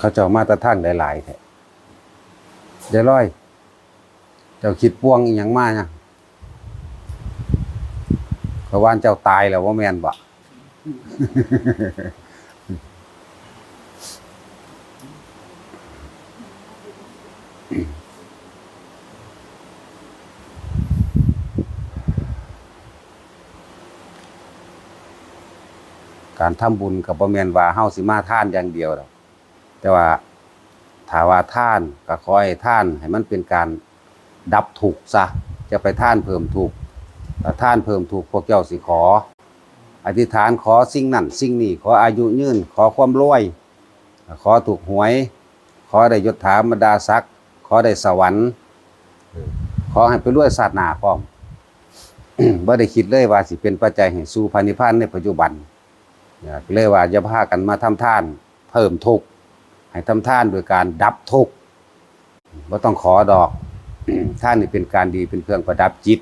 เขาเจ้ามาแตะทางหลายๆแท้เดี๋ยวร้อย เจ้าคิดป่วงอีหยังมาเนี่ยเพราะว่าเจ้าตายแล้วว่าแม่นบ่ การทำบุญกับบ่แม่นว่าเฮาสิมาทานอย่างเดียวดอก แต่ว่าถาว่าท่านก็ขอให้ท่านให้มันเป็นการดับทุกซะจะไปท่านเพิ่มทุกท่านเพิ่มทุกพวกเจ้าสิขอ อธิษฐานขอสิ่งนั้นสิ่งนี้ขออายุยืนขอความรวย ขอถูกหวย ขอได้ยศถาบรรดาศักดิ์ขอได้สวรรค์ ขอให้ไปรวยศาสนาพร้อมบ่ได้คิดเลยว่าสิเป็นปัจจัยให้สู่พระนิพพานในปัจจุบันเลยว่าจะพากันมาทำท่าน เพิ่มทุกข์ ให้ทำท่านโดยการดับทุกข์บ่ต้องขอดอกท่านนี่เป็นการดีเป็นเครื่องประดับจิต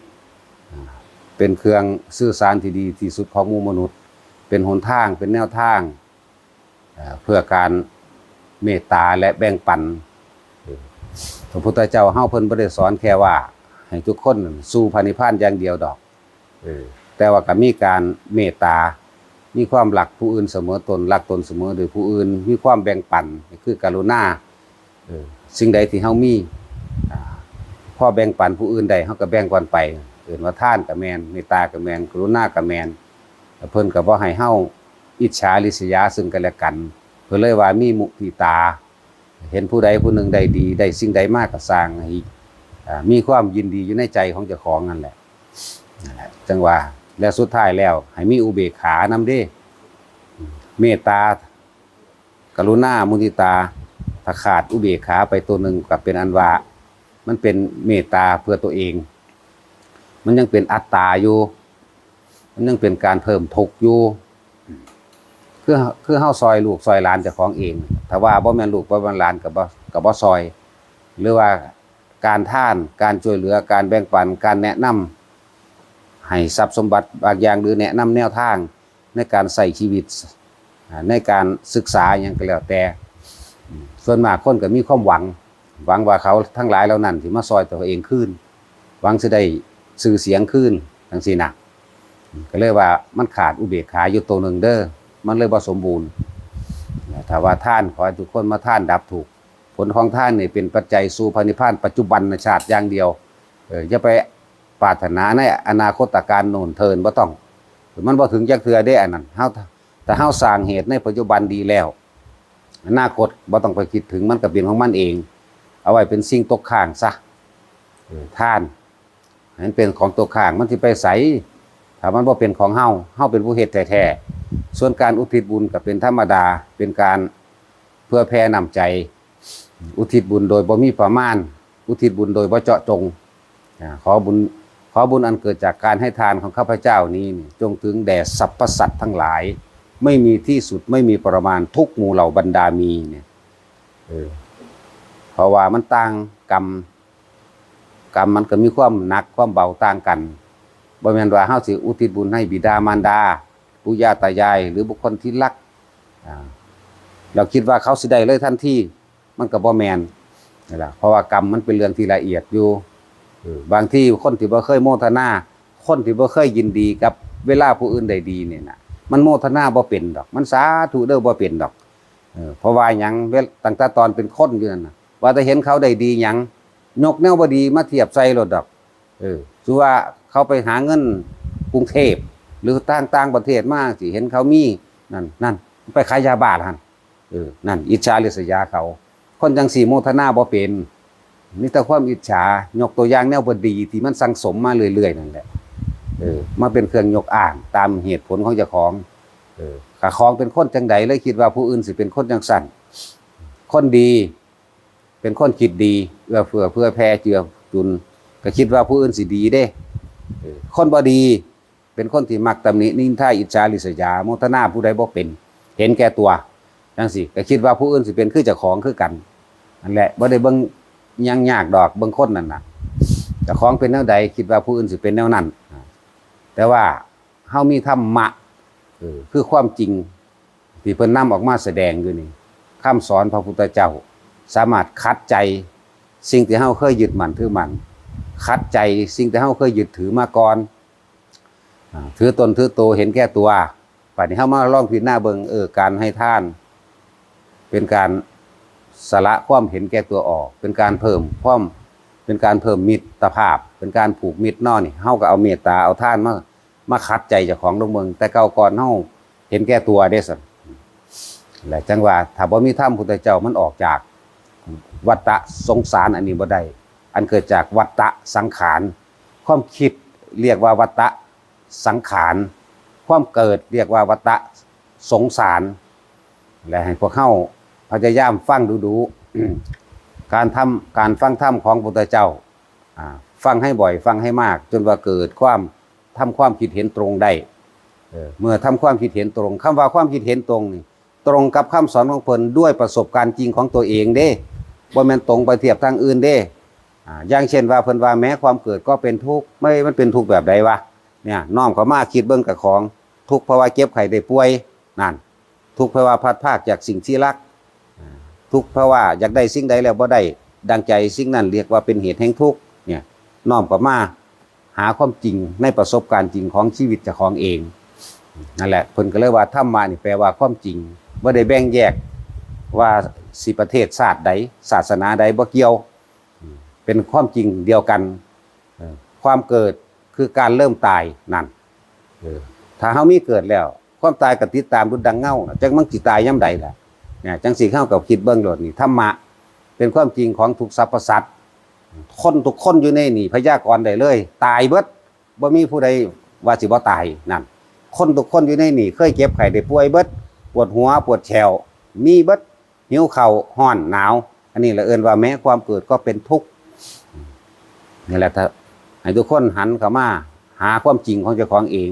เป็นเครื่องสื่อสารที่ดีที่สุดของมูมนุษย์ เป็นหนทางเป็นแนวทาง เพื่อการเมตตาและแบ่งปันพระพุทธเจ้าเฮาเพิ่นบ่ได้สอนแค่ว่า ให้ทุกคนสู่พระนิพานอย่างเดียวดอกแต่ว่าก็มีการเมตตา มีความหลักผู้อื่นเสมอตนรักตนเสมอโดยผู้อื่น มีความแบ่งปันคือกรุณาสิ่งใดที่เฮามีอ่พ่อแบ่งปันผู้อื่นใดเฮาก็แบ่งปันไปเอื่นว่าท่านกับแมนเมตตากับแมนกรุณากับแมนเพิ่นก็บ่ให้เฮาอิจฉาริษยาซึ่งกันและกัน เพิ่นเลยว่ามีมุทิตา เห็นผู้ใดผู้หนึ่งใดดีได้สิ่งใดมากก็สร้างให้มีความยินดีอยู่ในใจของเจ้าของนั่นแหละนั่นแหละจังว่า และสุดท้ายแล้ว ให้มีอุเบกขานำเด้เมตตา กรุณา มุทิตาถ้าขาดอุเบกขาไปตัวหนึ่งกับเป็นอันว่ามันเป็นเมตตาเพื่อตัวเอง มันยังเป็นอัตตาอยู่ มันยังเป็นการเพิ่มทุกอยู่คือคือเฮาซอยลูกซอยหลานจ้าของเองถ้าว่าบ่แม่นลูกบ่แม่นหลานกับบ่กับบ่ซอย หรือว่าการท่านการช่วยเหลือการแบ่งปันการแนะนำ ให้ทรัพย์สมบัติบางอย่างหรือแนะนำแนวทางในการใส่ชีวิตในการศึกษาอย่างก็แล้วแต่ ส่วนมากคนก็มีความหวัง หวังว่าเขาทั้งหลายเหล่านั้นที่มาซอยตัวเองขึ้น หวังจะได้สื่อเสียงขึ้นทั้งสี่นะอืมก็เลยว่ามันขาดอุเบกขาอยู่ตัวหนึ่งเด้อมันเลยบ่สมบูรณ์ถ้าว่าท่านขอให้ทุกคนมาท่านดับถูก ผลของท่านนี่เป็นปัจจัยสู่พระนิพพานปัจจุบันชาติอย่างเดียวเอออย่าไป ปรารถนาในอนาคตการโน่นเทินบ่ต้องมันบ่ถึงจักเทือได้อันนั้นเฮาแต่เฮาสร้างเหตุในปัจจุบันดีแล้ว อนาคตบ่ต้องไปคิดถึงมันก็เป็นของมันเอง เอาไว้เป็นสิ่งตกข้างซะท่านให้นเป็นของตกข้างมันสิไปใสถ้ามันบ่เป็นของเฮาเฮาเป็นผู้เฮ็ดแท้ๆส่วนการอุทิศบุญก็เป็นธรรมดาเป็นการเพื่อแผ่นำใจ อุทิศบุญโดยบ่มีประมาณ อุทิศบุญโดยบ่เจาะจงขอบุญ อบุญอันเกิดจากการให้ทานของข้าพเจ้านี้นี่จงถึงแด่สรรพสัตว์ทั้งหลาย ไม่มีที่สุดไม่มีประมาณทุกหมู่เหล่าบรรดามีเนี่ยเพราะว่ามันต่างกรรมกรรมมันก็มีความหนักความเบาต่างกันบ่แม่นว่าเฮาสิอุทิศบุญให้บิดามารดาปู่ย่าตายาย หรือบุคคลที่รักเราคิดว่าเขาสิได้เลยทันทีมันก็บ่แม่นนี่ล่ะเพราะว่ากรรมมันเป็นเรื่องที่ละเอียดอยู่ บางที่คนที่บ่เคยโมทนา คนที่บ่เคยยินดีกับเวลาผู้อื่นได้ดีเนี่ยนะมันโมทนาบ่เป็นดอก มันสาธุเด้อบ่เป็นดอกเพราะว่าหยังเวลตั้งแต่ตอนเป็นคนอยู่นั่นน่ะว่าแต่เห็นเขาได้ดีหยังยกแนวบ่ดีมาเทียบใส่รถดอก เออคือว่าเขาไปหาเงินกรุงเทพหรือต่างต่างประเทศมากสิเห็นเขามีนั่นนั่นไปขายยาบ้าหั่นเออนั่นอิจฉาริษยาเขา คนจังสี่โมทนาบ่เป็น นี่แต่ความอิจฉายกตัวอย่างแนวบดี ที่มันสังสมมาเรื่อยๆนั่นแหละเออมาเป็นเครื่องยกอ้างตามเหตุผลของเจ้าของเออขาของเป็นคนจังใดเลยคิดว่าผู้อื่นสิเป็นคนจังสั่นคนดี เป็นคนคิดดีเอื้อเฟื้อเพื่อแผ่เจือจุน ก็คิดว่าผู้อื่นสิดีเด้คนบ่ดี เป็นคนที่มักตำหนินินทาอิจฉาริษยาโมทนาผู้ใดบ่เป็น เห็นแก่ตัวจังสิก็คิดว่าผู้อื่นสิเป็นคือเจ้าของคือกันนั่นแหละบ่ได้เบิ่ง ยังยากดอกเบิ่งคนนั่นน่ะแต่ของเป็นแนวใดคิดว่าผู้อื่นสิเป็นแนวนั้นแต่ว่าเฮามีธรรมะคือความจริงที่เพิ่นนำออกมาแสดงอยู่นี่คคำสอนพระพุทธเจ้า สามารถคัดใจสิ่งที่เฮาเคยยึดมั่นถือมั่นคัดใจสิ่งที่เฮาเคยยึดถือมาก่อนถือตนถือโตวเห็นแก่ตัวป่านนี้เฮามาลองพิจารณาเบิ่งเออการให้ท่าน เป็นการ สละความเห็นแก่ตัวออก เป็นการเพิ่มความเป็นการเพิ่มมิตรภาพ เป็นการผูกมิตรนอนี่เฮาก็เอาเมตตาเอาท่านมามาคัดใจเจ้าของลงเมืองแต่เก่าก่อนเฮาเห็นแก่ตัวเด้สั่นและจังว่าถ้าบ่มีธรรมพุทธเจ้ามันออกจากวัฏฏะสงสารอันนี้บ่ได้อันเกิดจากวัฏฏะสังขาร ความคิดเรียกว่าวัฏฏะสังขาร ความเกิดเรียกว่าวัฏฏะสงสาร และให้พวกเข้า พยายามฟังดูดูการทำการฟังธรรมของพุทธเจ้าฟังให้บ่อยฟังให้มาก จนว่าเกิดความทำความคิดเห็นตรงได้เมื่อทำความคิดเห็นตรงคำว่าความคิดเห็นตรงนี่ตรงกับคำสอนของเพลินด้วยประสบการณ์จริงของตัวเองเด้บ่แม่นตรงไปเทียบทางอื่นเด้อย่างเช่นว่าเพลินว่าแม้ความเกิดก็เป็นทุกข์ไม่มันเป็นทุกข์แบบใดวะเนี่ยน้อมเขามาคิดเบิ่งกับของ ทุกข์เพราะว่าเจ็บไข้ได้ป่วยนั่นทุกข์เพราะว่าพัดพรากจากสิ่งที่รัก ทุกข์เพราะว่าอยากได้สิ่งใดแล้วบ่ได้ดังใจสิ่งนั้นเรียกว่าเป็นเหตุแห่งทุกข์เนี่ยน้อมกลับมาหาความจริงในประสบการณ์จริงของชีวิตเจ้าของเองนั่นแหละเพิ่นก็เลยว่าธรรมะนี่แปลว่าความจริงบ่ได้แบ่งแยกว่าสิประเทศชาสติใดศาสนาใดบ่เกี่ยว เป็นความจริงเดียวกัน ความเกิดคือการเริ่มตายนั่นถ้าเฮามีเกิดแล้ว ความตายก็ติดตามรุดดังเงาน่ะจังมันสิตายยาใดล่ะ เนี่ยจังสิเข้ากับคิดเบิ่งโลดนี่ธรรมะเป็นความจริงของทุกสรรพสัตว์คนทุกคนอยู่ในนี่พยากรณ์ได้เลย ตายเบิดบ่มีผู้ใดว่าสิบ่ตายนั่นคนทุกคนอยู่ในนี่เคยเจ็บไข้ได้ป่วยเบิดปวดหัวปวดแขวมีเบิดหิวเข่าห้อนหนาว อันนี้ละเอิ้นว่าแม้ความเกิดก็เป็นทุกข์นี่แหละถ้าให้ทุกคนหันเข้ามาหาความจริงของเจ้าของเอง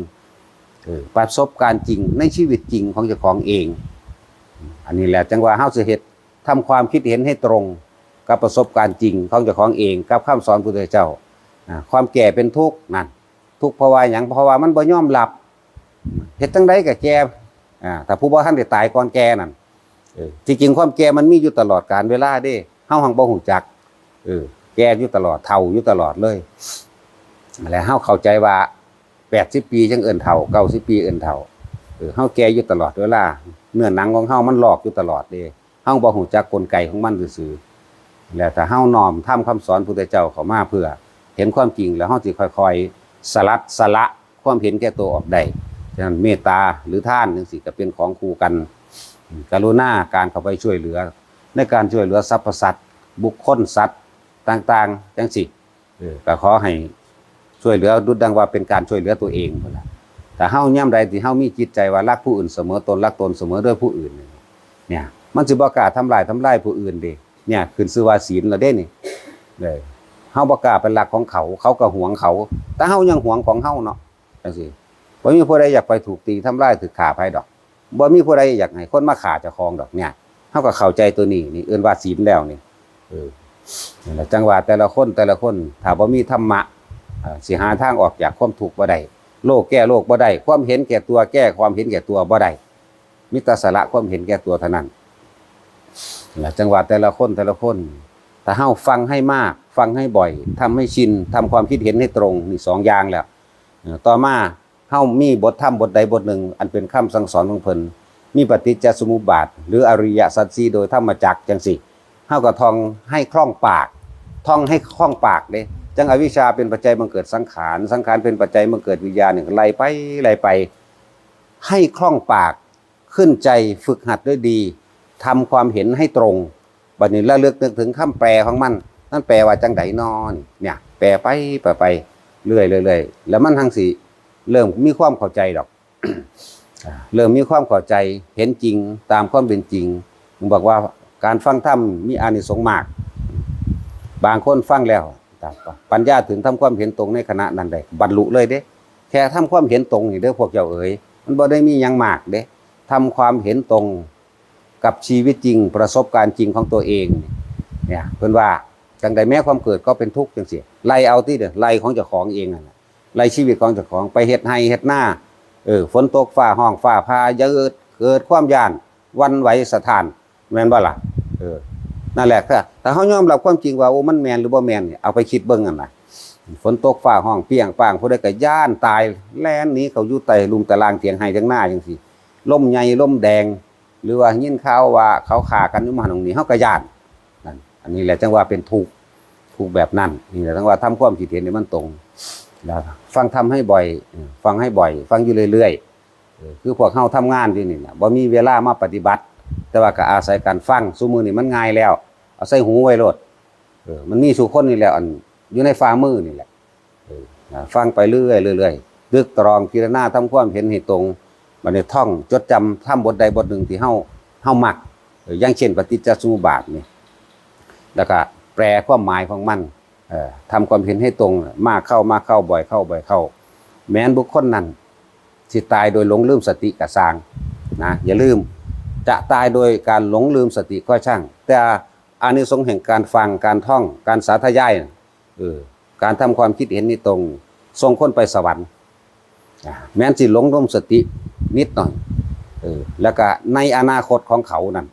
เออประสบการณ์จริงในชีวิตจริงของเจ้าของเอง อันนี้แหละจังว่าเฮาสิเฮ็ดทำความคิดเห็นให้ตรงกับประสบการณ์จริงของเจ้าของเองกับคำสอนพุทธเจ้าความแก่เป็นทุกข์นั่นทุกข์เพราะว่าหยังเพราะว่ามันบ่ยอมรับเฮ็ดจังไดก็แก่อ่าถ้าผู้บ่ทันได้ตายก่อนแก่นั่นเออจริงความแก่มันมีอยู่ตลอดกาลเวลาเด้เฮาหังบ่ฮู้จักเออแก่อยู่ตลอดเฒ่าอยู่ตลอดเลยแล้วเฮาเข้าใจว่าแปดสิบปีจังเอินเท่าเก้าสิบปีเอินเท่าเออเฮาแก่อยู่ตลอดเวลา เนื้อหนังของเฮามันหลอกอยู่ตลอดเด้เฮาบ่ฮู้จักกลไกของมันซื่อๆแล้วถ้าเฮาน้อมทำคำสอนพุทธเจ้าเข้ามาเพื่อ เห็นความจริงแล้วเฮาสิค่อยๆ สลัดสละความเห็นแก่ตัวออกได้ฉะนั้นเมตตาหรือท่านจังซี่ก็เป็นของคู่กัน กรุณาการเข้าไปช่วยเหลือ ในการช่วยเหลือสรรพสัตว์บุคคลสัตว์ต่างๆจังซี่เออก็ขอให้ช่วยเหลือดุดดังว่าเป็นการช่วยเหลือตัวเองพุ่นล่ะ แต่เฮาย่ํใดที่เฮามีจิตใจว่ารักผู้อื่นเสมอตนรักตนเสมอด้วยผู้อื่นนี่เนี่ย มันสิบ่กล้าทำลายทำลายผู้อื่นเด้เนี่ยขึ้นชื่อว่าศีลแล้วเด้นี่เลยเฮาบ่กล้าเป็นรักของเขา เขาก็หวงเขา แต่เฮายังหวงของเฮาเนาะจังซี่บ่มีผู้ใดอยากไปถูกตีทำลายถูกฆ่าไผดอกบ่มีผู้ใดอยากให้คนมาฆ่าเจ้าของดอกเนี่ยเฮาก็เข้าใจตัวนี้นี่เอิ้นว่าศีลแล้วนี่เออนั่นแหละจังหวะแต่ละคนแต่ละคนถ้าบ่มีธรรมะอ่าสิหาทางออกจากความทุกข์บ่ได้ โลกแก้โลกบ่ได้ความเห็นแก่ตัวแก้ความเห็นแก่ตัวบ่ได้มิตรสละความเห็นแก่ตัวเท่านั้นและจังหวะแต่ละคนแต่ละคนถ้าเฮาฟังให้มาก ฟังให้บ่อยทำให้ชินทำความคิดเห็นให้ตรงนี่สองอย่างแล้วต่อมาเฮามีบทธรรมบทใดบทหนึ่ง อันเป็นคำสั่งสอนของเพิ่นมีปฏิจจสมุปบาท หรืออริยสัจสี่โดยธรรมจักจังสิเฮาก็ท่องให้คล่องปากท่องให้คล่องปากเด้ จังอวิชชาเป็นปัจจัยบังเกิดสังขาร สังขารเป็นปัจจัยบังเกิดวิญญาณหนึ่งไล่ไปไล่ไป ให้คล่องปากขึ้นใจฝึกหัดด้วยดีทำความเห็นให้ตรงบัดนี้ระลึกนึกถึงคำแปลของมันนั่นแปลว่าจังไดนอนเนี่ย แปลไปแปลไปเรื่อยเรื่อยแล้วมันทั้งสิเริ่มมีความเข้าใจดอก เริ่มมีความเข้าใจเห็นจริงตามความเป็นจริงผมบอกว่าการฟังธรรมมีอานิสงส์มาก บางคนฟังแล้ว ปัญญาถึงทำความเห็นตรงในขณะนั้นได้บรรลุเลยเด้ แค่ทำความเห็นตรงนี่เด้อพวกเจ้าเอ๋ยมันบ่ได้มียังมากเด้ทำความเห็นตรงกับชีวิตจริงประสบการณ์จริงของตัวเองเนี่ยเพิ่นว่าจังใดแม้ความเกิดก็เป็นทุกข์จังซี่ไล่เอาที่เด้อไล่ของเจ้าของเองนั่นน่ะไล่ชีวิตของเจ้าของไปเฮ็ดให้เฮ็ดหน้าเออฝนตกฟ้าห้องฟ้าพาเยอะเกิดความยานวันไหวสถาน แม่นบ่ล่ะเออ นั่นแหละถ้าถ้าเฮายอมรับความจริงว่าโอ้มันแมนหรือบ่แมนเนี่ยเอาไปคิดเบิ่งกันนะฝนตกฟ้าห้องเปียงปางผู้ใดก็ย่านตายแล่นนี้เขาอยู่ใต้ลุมตารางเถียงไห้เถียงหน้าจังซี่ล่มใหญ่ล่มแดง หรือว่ายินข่าวว่าเขาฆ่ากันอยู่มาตรงนี้เฮาก็ย่านนั่นอันนี้แหละจังว่าเป็นทุกข์ทุกแบบนั้นนี่แหละจังว่าทำความคิดเห็นให้มันตรงแล้วฟังทำให้บ่อย ฟังให้บ่อย ฟังอยู่เรื่อยๆคือพวกเฮาทำงานที่นี่นะบ่มีเวลามาปฏิบัติ แต่ว่าก็อาศัยการฟังซุมือนี่มันง่ายแล้ว เอาใส่หูไว้โลดเออมันมีสู่คนนี่แหละอันอยู่ในฝ่ามือนี่แหละเออฟังไปเรื่อยเรื่อยๆดึกตรองพิจารณาทำความเห็นให้ตรงบันี้ท่องจดจำทำบทใดบทหนึ่งที่เฮาเฮามักอย่างเช่นปฏิจจสมุปบาทนี่แล้วก็แปลความหมายของมันเอ่อทำความเห็นให้ตรงมากเข้ามากเข้าบ่อยเข้าบ่อยเข้า แม้นบุคคลนั้นสิตายโดยหลงลืมสติกะสางนะอย่าลืม จะตายโดยการหลงลืมสติก็ช่าง แต่อานิสงส์แห่งการฟังการท่องการสาธยายเออการทำความคิดเห็นนี่ตรงส่งคนไปสวรรค์แม้นสิหลงลืมสตินิดหน่อยเออแล้วก็ในอนาคตของเขานั้น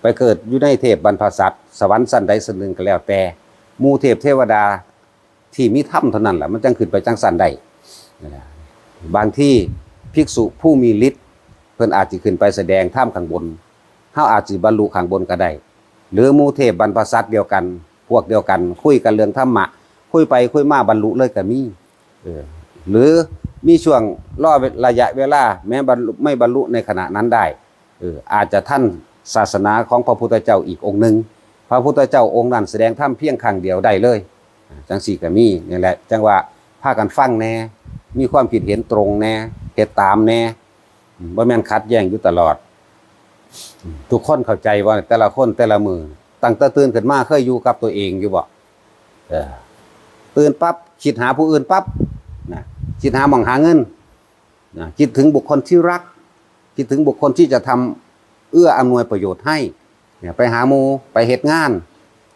ไปเกิดอยู่ในเทพบรรพสัตว์สวรรค์สั้นใดสั้นหนึ่งก็แล้วแต่มูเทพเทวดาที่มีถ้ำเท่านั้นแหละมันจังขึ้นไปจังสันได้บางที่ภิกษุผู้มีฤทธิ์ เพิ่นอาจจะขึ้นไปแสดงถ้ำข้างบนเฮาอาจสิบรรลุข้างบนก็ได้ หรือมูเทพบรรพสัตว์เดียวกัน พวกเดียวกัน คุยกันเรื่องธรรมะ คุยไปคุยมาบรรลุเลยก็มีเออหรือมีช่วงรอระยะเวลา แม้บรรลุไม่บรรลุในขณะนั้นได้เอออาจจะท่านศาสนาของพระพุทธเจ้าอีกองค์หนึ่งพระพุทธเจ้าองค์นั้นแสดงธรรมเพียงครั้งเดียวได้เลย จังสี่ก็มีนี่แหละ จังว่าพากันฟังแน่มีความคิดเห็นตรงแน่เฮ็ดตามแน่ บ่แม่นขัดแย้งอยู่ตลอด ทุกคนเข้าใจว่า แต่ละคนแต่ละมือตั้งแต่ตื่นขึ้นมาเคยอยู่กับตัวเองอยู่บ่เตื่นปั๊บคิดหาผู้อื่นปั๊บนะคิดหาหมองหาเงินนะคิดถึงบุคคลที่รัก คิดถึงบุคคลที่จะทำเอื้ออำนวยประโยชน์ให้เนี่ยไปหาหมูไปเฮ็ดงาน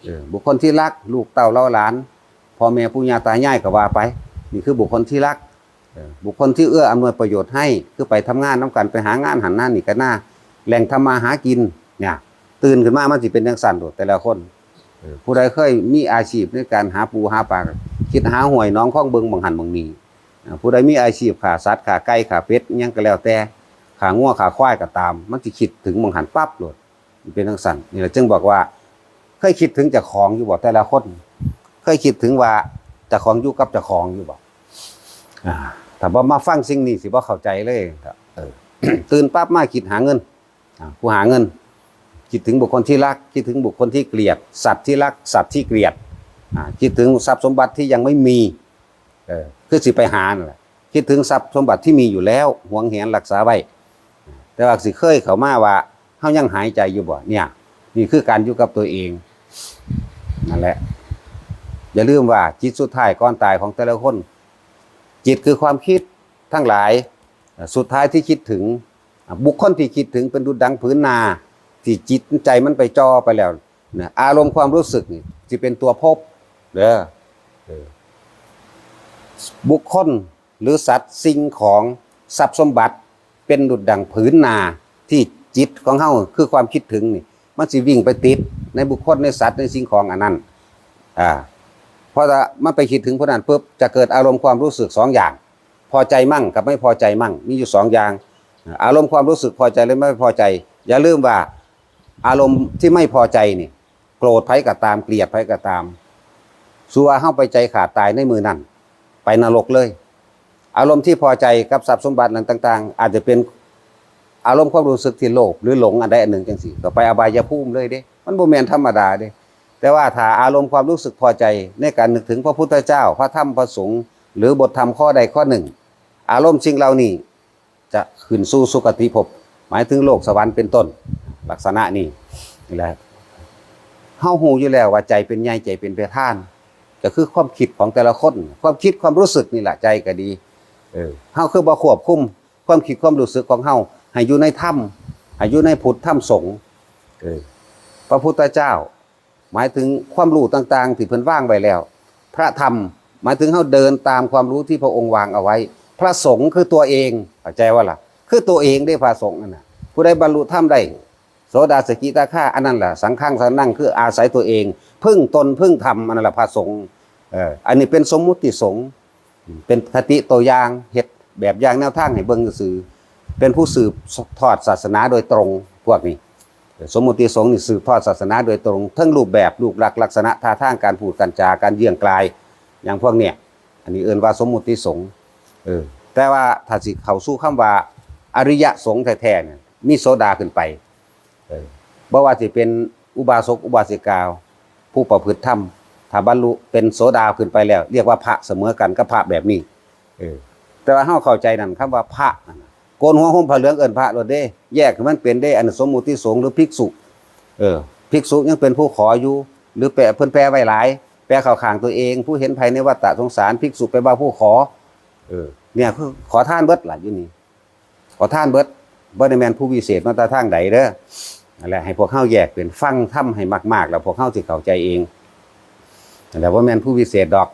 เออบุคคลที่รัก ลูกเต่าเล่าหลานพ่อแม่ปู่ย่าตายายก็ว่าไป นี่คือบุคคลที่รัก บุคคลที่เอื้ออำนวยประโยชน์ให้คือไปทำงานน้กันไปหางานหันหน้านี่กันหน้าแหล่งทำมาหากินเนี่ย ตื่นขึ้นมามันสิเป็นจังสั่นโดดแต่ละคนผู้ใดเคยมีอาชีพในการหาปูหาปลาคิดหาหวยน้องข้องเบิงบังหันบังนีผู้ใดมีอาชีพขาสัตว์ขาไก่ขาเป็ดยังก็แล้วแต่ขางัวขาควายก็ตาม มันสิคิดถึงบังหันปั๊บโลดเป็นทั้งสั่นนี่แหละจึงบอกว่า เคยคิดถึงจ้าของอยู่บ่แต่ละคน เคยคิดถึงว่าจ้าของอยู่กับจ้าของอยู่บ่อ่า ถ้าบ่มาฟังสิ่งนี้สิบ่เข้าใจเลยเออตื่นปั๊บมาคิดหาเงินอ่าผู้หาเงิน คิดถึงบุคคลที่รัก คิดถึงบุคคลที่เกลียด สัตว์ที่รัก สัตว์ที่เกลียดอ่าคิดถึงทรัพย์สมบัติที่ยังไม่มีเออคือสิไปหานั่นแหละคิดถึงทรัพย์สมบัติที่มีอยู่แล้วหวงแหนรักษาไว้แต่ว่าสิเคยเขามาว่าเฮายังหายใจอยู่บ่เนี่ยนี่คือการอยู่กับตัวเองนั่นแหละอย่าลืมว่าจิตสุดท้ายก่อนตายของแต่ละคน จิตคือความคิดทั้งหลาย สุดท้ายที่คิดถึง บุคคลที่คิดถึงเป็นดุจดังผืนนาที่จิตใจมันไปจอไปแล้วนะอารมณ์ความรู้สึกนี่จะเป็นตัวพบเด้อบุคคลหรือสัตว์สิ่งของทรัพย์สมบัติเป็นดุจดังผืนนาที่จิตของเฮาคือความคิดถึงนี่มันสิวิ่งไปติดในบุคคลในสัตว์ในสิ่งของอันนั้นอ่า เพราะถ้ามันไปคิดถึงพวกนั้นปุ๊บจะเกิดอารมณ์ความรู้สึกสองอย่าง พอใจมั่งกับไม่พอใจมั่งมีอยู่สองอย่าง อารมณ์ความรู้สึกพอใจหรือไม่พอใจ อย่าลืมว่าอารมณ์ที่ไม่พอใจนี่โกรธไผก็ตามเกลียดไผก็ตามสัวเฮาไปใจขาดตายในมือนั่นไปนรกเลย อารมณ์ที่พอใจกับทรัพย์สมบัตินั้นต่าง ๆ อาจจะเป็นอารมณ์ความรู้สึกที่โลภหรือหลงอันใดอันหนึ่งจังสี่ก็ไปอบายภูมิเลยเด้ มันบ่แมนธรรมดาเด้ แต่ว่าถ้าอารมณ์ความรู้สึกพอใจในการนึกถึงพระพุทธเจ้า พระธรรมพระสงฆ์หรือบทธรรมข้อใดข้อหนึ่ง อารมณ์สิ่งเหล่านี้จะขึ้นสู่สุคติภพหมายถึงโลกสวรรค์เป็นต้น ลักษณะนี้นี่แหละเฮาฮู้อยู่แล้วว่าใจเป็นใหญ่ใจเป็นประธาน ก็คือความคิดของแต่ละคน ความคิดความรู้สึกนี่แหละใจก็ดีเออเฮาคือบ่ควบคุมความคิดความรู้สึกของเฮาให้อยู่ในถ้ำให้อยู่ในพุทธถ้ำสงฆ์เออพระพุทธเจ้า หมายถึงความรู้ต่างๆที่เพิ่นว่างไว้แล้ว พระธรรมหมายถึงเฮาเดินตามความรู้ที่พระองค์วางเอาไว้ พระสงฆ์คือตัวเองเข้าใจว่าล่ะ คือตัวเองได้พระสงฆ์นั่นน่ะผู้ใดบรรลุธรรมได้โสดาสกิตาค่าอันนั้นแหละสังฆังสังนั่งคืออาศัยตัวเอง พึ่งตนพึ่งธรรมอันนั้นแหละพระสงฆ์เอออันนี้เป็นสมมุติสงฆ์เป็นคติตัวอย่างเฮ็ดแบบอย่างแนวทางให้เบิ่งซื่อเป็นผู้สืบทอดศาสนาโดยตรงพวกนี้ สมมติสงฆ์นี่สืบทอดศาสนาโดยตรงทั้งรูปแบบรูปลักษณ์ลักษณะท่าทางการพูดการจาการเยี่ยงกลาย อย่างพวกเนี่ยอันนี้เอิ้นว่าสมมติสงฆ์เออแต่ว่าถ้าสิเข้าสู่คำว่าอริยะสงฆ์แท้ๆเนี่ยมีโสดาขึ้นไปเออบ่ว่าสิเป็นอุบาสกอุบาสิกาผู้ประพฤติธรรมถ้าบรรลุเป็นโสดาขึ้นไปแล้ว เรียกว่าพระเสมอกันกับพระแบบนี้เออแต่ว่าเฮาเข้าใจนั่นคำว่าพระนั่นน่ะ โกนหัวห่มผ้าเหลืองเอิ้นพระโลดเด้ แยกมันเป็นได้อันสมมุติสงฆ์หรือภิกษุ เออภิกษุยังเป็นผู้ขออยู่ หรือแปลเพิ่นแปลไว้หลาย แปลเข้าขางตัวเอง ผู้เห็นภัยในวัฏฏะสงสารภิกษุไปว่าผู้ขอ เออ เนี่ยคือขอท่านเบิดล่ะอยู่นี่ขอท่านเบิดบ่ได้แมนผู้วิเศษมาตาทางใดเด้อนั่นแหละให้พวกเฮาแยกเป็นฟังทำให้มาก ๆ แล้วพวกเฮาสิเข้าใจเองนั่ว่าแมนผู้วิเศษดอก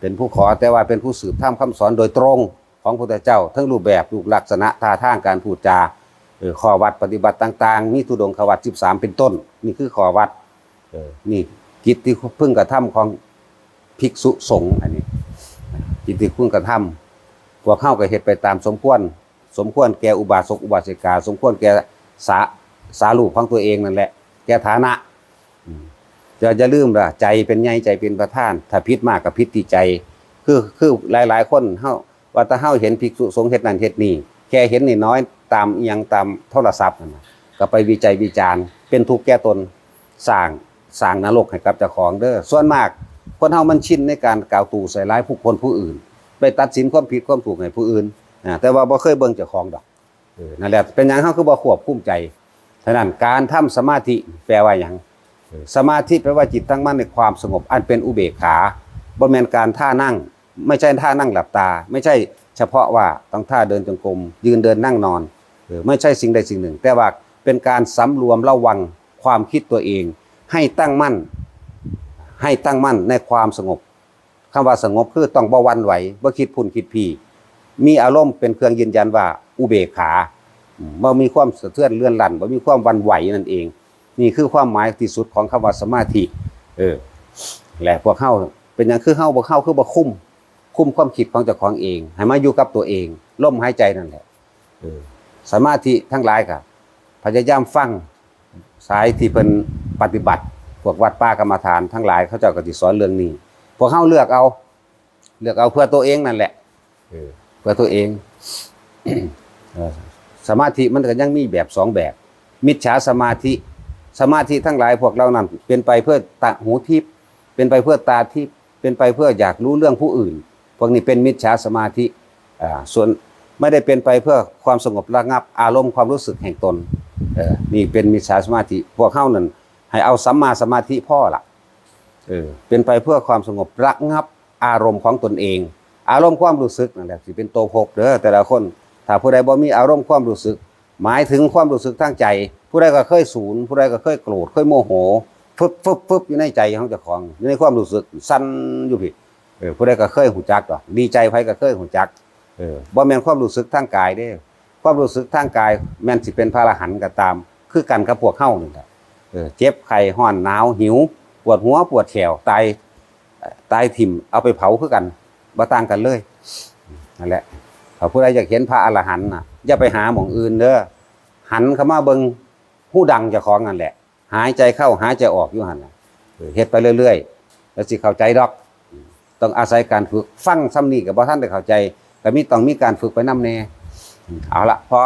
เป็นผู้ขอแต่ว่าเป็นผู้สืบธรรมคำสอนโดยตรง ของพระพุทธเจ้า ทั้งรูปแบบรูปลักษณะท่าทางการพูดจาข้อวัดปฏิบัติต่างๆมีทุดงขวัด13 เป็นต้น นี่คือข้อวัดนี่กิจที่พิ่งกระทำของภิกษุสงฆ์อันนี้กิจที่พิ่งกระทำพวกเข้าก็เฮ็ดไปตามสมควร สมควรแก่อุบาสกอุบาสิกา สมควรแก่สาสาลูกของตัวเองนั่นแหละ แก่ฐานะจะจะลืมละใจเป็นใหญ่ใจเป็นประธาน ถ้าพิษมากกับพิษที่ใจ คือคือหลายๆ คนเฮา ว่าถ้าเฮาเห็นภิกษุสงฆ์เฮ็ดนั่นเฮ็ดนี่แค่เห็นนี่น้อยตามอีหยังตามโทรศัพท์นั่นนะก็ไปวิจัยวิจารณ์เป็นทุกข์แก้ตนสร้างสร้างนรกให้กับเจ้าของเด้อส่วนมากคนเฮามันชินในการกล่าวตู่ใส่ร้ายผู้คนผู้อื่น ไปตัดสินความผิดความถูกให้ผู้อื่นอ่าแต่ว่าบ่เคยเบิ่งเจ้าของดอกเออนั่นแหละเป็นหยังเฮาคือบ่ควบคุมใจฉะนั้นการทำสมาธิแปลว่าหยังสมาธิแปลว่าจิตตั้งมั่นในความสงบ อันเป็นอุเบกขาบ่แม่นการท่านั่ง ไม่ใช่ท่านั่งหลับตา ไม่ใช่เฉพาะว่าต้องท่าเดินจงกรมยืนเดินนั่งนอนเออไม่ใช่สิ่งใดสิ่งหนึ่ง แต่ว่าเป็นการสำรวมระวังความคิดตัวเอง ให้ตั้งมั่น ให้ตั้งมั่นในความสงบคำว่าสงบคือต้องบ่หวันไหวบ่คิดพุ่นคิดพีมีอารมณ์เป็นเครื่องยืนยันว่าอุเบกขาอืมบ่มีความสะเทือนเลื่อนลั่นบ่มีความวันไหวนั่นเอง นี่คือความหมายที่สุดของคำว่าสมาธิเออและพวกเฮาเป็นหยังคือเฮาบ่เฮาคือบ่คุ้ม คุมความคิดของเจ้าของเอง ให้มาอยู่กับตัวเองลมหายใจนั่นแหละสมาธิทั้งหลายก็พยายามฟังสายที่เพิ่นปฏิบัติ พวกวัดป่ากรรมฐานทั้งหลายเขาเจ้าก็สิสอนเรื่องนี้ พวกเฮาเลือกเอา เลือกเอาเพื่อตัวเองนั่นแหละเพื่อตัวเองสมาธิมันก็ยังมีแบบสองแบบ มิจฉาสมาธิ สมาธิทั้งหลายพวกเรานั้นเป็นไปเพื่อตาหูทิพย์เป็นไปเพื่อตาทิพย์เป็นไปเพื่ออยากรู้เรื่องผู้อื่น พวกนี้เป็นมิจฉาสมาธิส่วนไม่ได้เป็นไปเพื่อความสงบระงับอารมณ์ความรู้สึกแห่งตนนี่เป็นมิจฉาสมาธิพวกเข้านั้นให้เอาสัมมาสมาธิพ่อละเออเป็นไปเพื่อความสงบระงับอารมณ์ของตนเอง อารมณ์ความรู้สึกนั่นแหละสิเป็นโตัวพกเด้อแต่ละคนถ้าผู้ใดบ่มีอารมณ์ความรู้สึก หมายถึงความรู้สึกทางใจ ผู้ใดก็เคยสูญผู้ใดก็เคยโกรธเคยโมโหฟึบฟึบฟึบอยู่ในใจของเจ้าของอยู่ในความรู้สึกสั่นอยู่พี่ เออผู้ใดก็เคยหูจักดอกดีใจไผก็เคยหูจักเออบ่แม่นความรู้สึกทางกายเด้ ความรู้สึกทางกาย แม่นสิเป็นพระอรหันต์ก็ตาม คือกันกับพวกเฮานี่แหละเออเจ็บไข้ร้อนหนาวหิว ปวดหัวปวดแขวตายตายถิ่มเอาไปเผาคือกันบ่ต่างกันเลยนั่นแหละถ้าผู้ใดอยากเห็นพระอรหันต์น่ะอย่าไปหาหม่องอื่นเด้อหันเข้ามาเบิ่งผู้ดังจ้าของนั่นแหละ หายใจเข้าหายใจออกอยู่หั่นน่ะเออเฮ็ดไปเรื่อยๆ แล้วสิเข้าใจดอก ต้องอาศัยการฝึกฟังซ้ำนี่กับ่ท่านได้เข้าใจก็มีต้องมีการฝึกไปนำแน่เอาละพอ